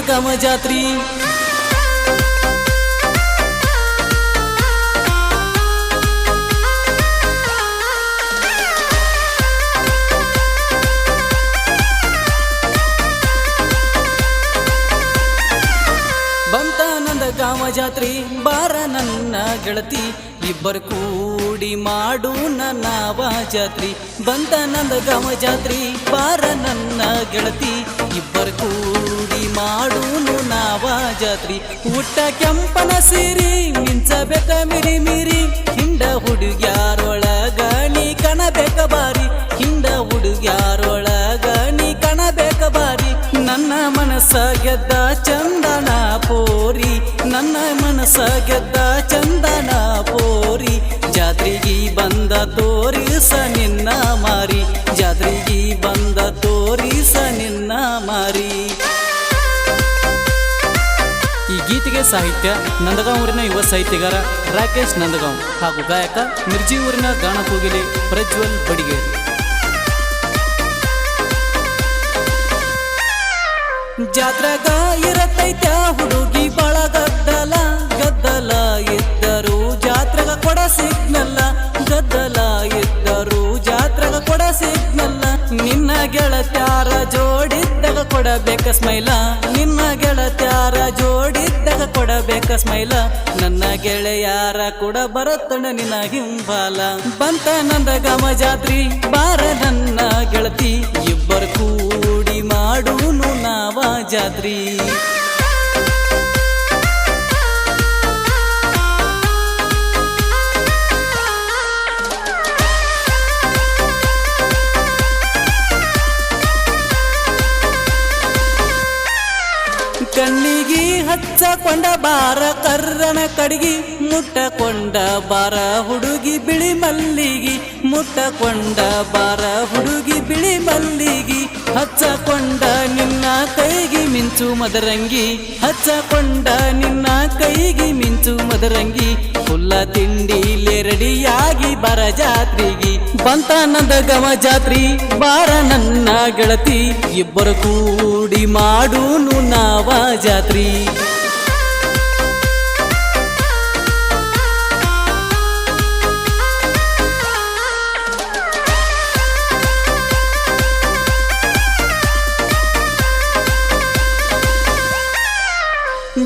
ಗಮ ಜಾತ್ರಿ. ಬಂತ ಗಾಮ ಜಾತ್ರಿ, ಬಾರ ನನ್ನ ಗೆಳತಿ, ಇಬ್ಬರು ಕೂಡಿ ಮಾಡು ನಾವ ಜಾತ್ರಿ. ಬಂತ ನಂದ ಗಾಮ ಜಾತ್ರಿ, ಬಾರ ನನ್ನ ಗೆಳತಿ ಇಬ್ಬರು ಕೂಡಿ ಮಾಡೂನು ನಾವ ಜಾತ್ರಿ. ಊಟ ಕೆಂಪನ ಸಿರಿ, ಮಿಂಚಬೇಕ ಮಿರಿ ಮಿರಿ ಹಿಂಡ ಹುಡುಗ್ಯಾರೊಳಗ ನೀ ಕಣಬೇಕ ಬಾರಿ. ಹಿಂಡ ಹುಡುಗ್ಯಾರೊಳಗ ನೀ ಕಣಬೇಕ ಬಾರಿ. ನನ್ನ ಮನಸ್ಸ ಗೆದ್ದ ಚಂದನ ಪೋರಿ. ನನ್ನ ಮನಸ್ಸ ಗೆದ್ದ ಚಂದನ ಗೀತೆಗೆ ಸಾಹಿತ್ಯ ನಂದಗಾಂವ್ ಊರಿನ ಯುವ ಸಾಹಿತ್ಯಗಾರ ರಾಕೇಶ್ ನಂದಗಾಂವ್ ಹಾಗೂ ಗಾಯಕ ಮಿರ್ಜಿ ಊರಿನ ಗಾಣ ಕೋಗಿಲೆ ಪ್ರಜ್ವಲ್ ಬಡಿಗೇರಿ. ಜಾತ್ರೆಗ ಇರತೈತ ಹುಡುಗಿ ಬಾಳ ಗದ್ದಲ ಗದ್ದಲ ಇದ್ದರು ಜಾತ್ರೆಗ ಕೊಡ ಸಿಗ್ನಲ್ಲ, ಗದ್ದಲ ಇದ್ದರು ಜಾತ್ರೆಗ ಕೊಡ ಸಿಗ್ನಲ್ಲ, ನಿನ್ನ ಗೆಳತ್ಯಾರ ಜೋಡಿದ್ದಾಗ ಕೊಡಬೇಕ ಸ್ಮೈಲ. ನಿನ್ನ ಗೆಳತ್ಯಾರ ಜೋಡಿದ್ದಾಗ ಸ್ಮೈಲ, ನನ್ನ ಗೆಳೆಯಾರ ಕೂಡ ಬರತ್ತಣ ನಿನ್ನ ಹಿಂಬಾಲ. ಬಂತ ನಂದ ಗಮ ಜಾತ್ರಿ ಬಾರ ನನ್ನ ಗೆಳತಿ. ಇಬ್ಬರು ಕೂಡಿ ಮಾಡುನು ನಾವ ಜಾತ್ರಿ ಕಣ್ಣಿಗಿ ಹಚ್ಚಕೊಂಡ ಬಾರ ಕರ್ರನ ಕಡಿಗಿ ಮುಟ್ಟಕೊಂಡ ಬಾರ ಹುಡುಗಿ ಬಿಳಿ ಮಲ್ಲಿಗಿ ಮುಟ್ಟಕೊಂಡ ಬಾರ ಹುಡುಗಿ ಬಿಳಿ ಮಲ್ಲಿಗಿ, ಹಚ್ಚಕೊಂಡ ನಿನ್ನ ಕೈಗಿ ಮಿಂಚು ಮದರಂಗಿ, ಹಚ್ಚಕೊಂಡ ನಿನ್ನ ಕೈಗಿ ಮಿಂಚು ಮದರಂಗಿ ಫುಲ್ಲ ತಿಂಡಿ ರೆಡಿಯಾಗಿ ಬರ ಜಾತ್ರೆಗಿ. ಬಂತ ನಂದ ಗಮ ಜಾತ್ರಿ, ಬಾರ ನನ್ನ ಗೆಳತಿ, ಇಬ್ಬರು ಕೂಡಿ ಮಾಡೂನು ನಾವ ಜಾತ್ರಿ.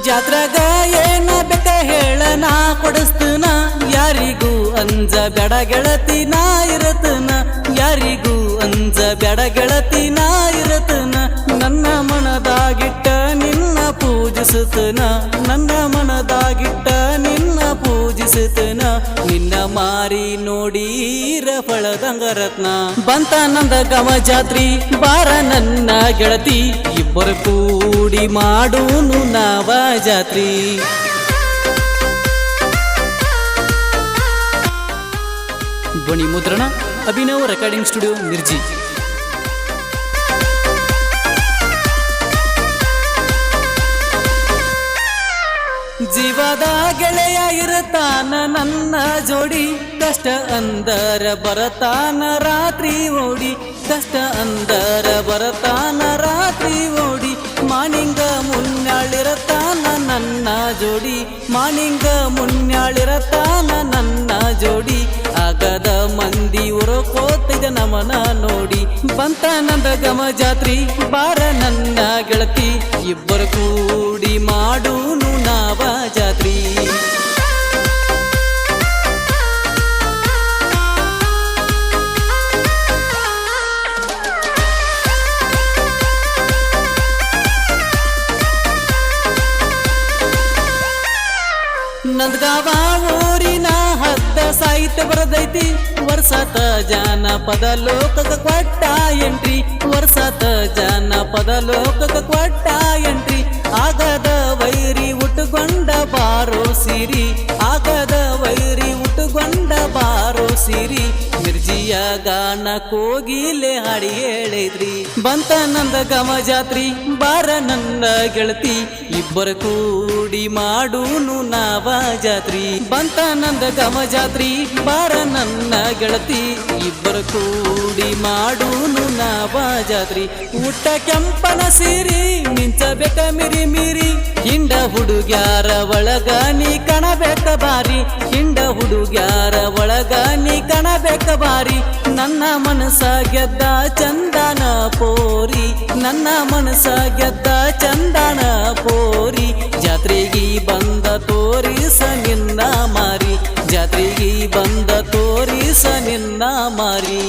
ಜಾತ್ರಾಗ ಏನ ಬೇಕ ಹೇಳ ನಾ ಕೊಡಿಸ್ತನ. ಯಾರಿಗೂ ಅಂಜ ಬೆಡ ಗೆಳತಿ ನಾ ಇರತನ. ಯಾರಿಗೂ ಅಂಜ ಬೆಡ ಗೆಳತಿ ನಾ ಇರತನ. ನನ್ನ ಮನದಾಗಿಟ್ಟ ನಿನ್ನ ಪೂಜಿಸುತ್ತನ. ನನ್ನ ಮನದಾಗಿಟ್ಟ ಪೂಜಿಸುತ್ತನ ನಿನ್ನ ಮಾರಿ ನೋಡೀರ ಫಳದಂಗ ರತ್ನ ಬಂತ ನಂದ ಗಮ ಜಾತ್ರಿ, ಬಾರ ನನ್ನ ಗೆಳತಿ, ಇಬ್ಬರು ಕೂಡಿ ಮಾಡೂನು ನಾವ ಜಾತ್ರಿ. ಧ್ವನಿ ಮುದ್ರಣ ಅಭಿನವ್ ರೆಕಾರ್ಡಿಂಗ್ ಸ್ಟುಡಿಯೋ ಮಿರ್ಜಿ. ನನ್ನ ಜೋಡಿ ಕಷ್ಟ ಅಂದರ ಬರತಾನ ರಾತ್ರಿ ಓಡಿ. ಕಷ್ಟ ಅಂದರ ಬರತಾನ ರಾತ್ರಿ ಓಡಿ. ಮಾನಿಂಗ ಮುನ್ನಾಳಿರತಾನ ನನ್ನ ಜೋಡಿ. ಮಾನಿಂಗ ಮುನ್ನಾಳಿರತಾನ ನನ್ನ ಜೋಡಿ. ಆಗದ ಮಂದಿ ಉರಕೋತಿದ ನಮನ ನೋಡಿ. ಬಂತ ನಂದ ಗಮ ಜಾತ್ರಿ, ಬಾರ ನನ್ನ ಗೆಳತಿ. ಇಬ್ಬರು ಕೂಡಿ ಮಾಡೂನು ನಂದಗಾವ ಊರಿನ ಹತ್ತ ಸಾಹಿತ್ಯ ಬರದೈತಿ. ವರ್ಷತ ಜಾನಪದ ಲೋಕಕ ಕೊಟ್ಟ ಎಂಟ್ರಿ. ವರ್ಷತ ಜಾನಪದ ಲೋಕಕ ಕೊಟ್ಟ ಎಂಟ್ರಿ. ಆಗದ ವೈರಿ ಉಟ್ಟುಕೊಂಡ ಬಾರೋ ಸಿರಿ. ಆಗದ ವೈರಿ ಉಟ್ಟುಕೊಂಡ ಬಾರೋ ಸಿರಿ. ಮಿರ್ಜಿಯ ಗಾನ ಕೋಗಿಲೆ ಹಾಡಿ ಹೇಳಿದ್ರಿ ಬಂತ ನಂದ ಗಮ ಜಾತ್ರಿ, ಬಾರ ನನ್ನ ಗೆಳತಿ. ಇಬ್ಬರ ಕೂಡಿ ಮಾಡೂನು ನಾವ ಜಾತ್ರಿ. ಬಂತ ನಂದ ಗಮ ಜಾತ್ರಿ, ಬಾರ ನನ್ನ ಗೆಳತಿ. ಇಬ್ಬರ ಕೂಡಿ ಮಾಡೂನು ನಾವ ಜಾತ್ರಿ. ಊಟ ಕೆಂಪನ ಸಿರಿ ಮಿಂಚಬೇಕ ಮಿರಿ ಮಿರಿ. ಹಿಂಡ ಹುಡುಗ್ಯಾರ ಒಳಗ ನೀ ಕಣಬೇಕ ಬಾರಿ, ಹಿಂಡ ಹುಡುಗ್ಯಾರ ಒಳಗ ನೀ ಕಣಬೇಕ ಬಾರಿ. ನನ್ನ ಮನಸ ಗೆದ್ದ ಚಂದನ ಪೋರಿ, ನನ್ನ ಮನಸ ಗೆದ್ದ ಚಂದನ ಪೋರಿ. ಜಾತ್ರೆಗಿ ಬಂದ ತೋರಿಸ ನಿನ್ನ ಮಾರಿ, ಜಾತ್ರೆಗಿ ಬಂದ ತೋರಿಸ ನಿನ್ನ ಮಾರಿ.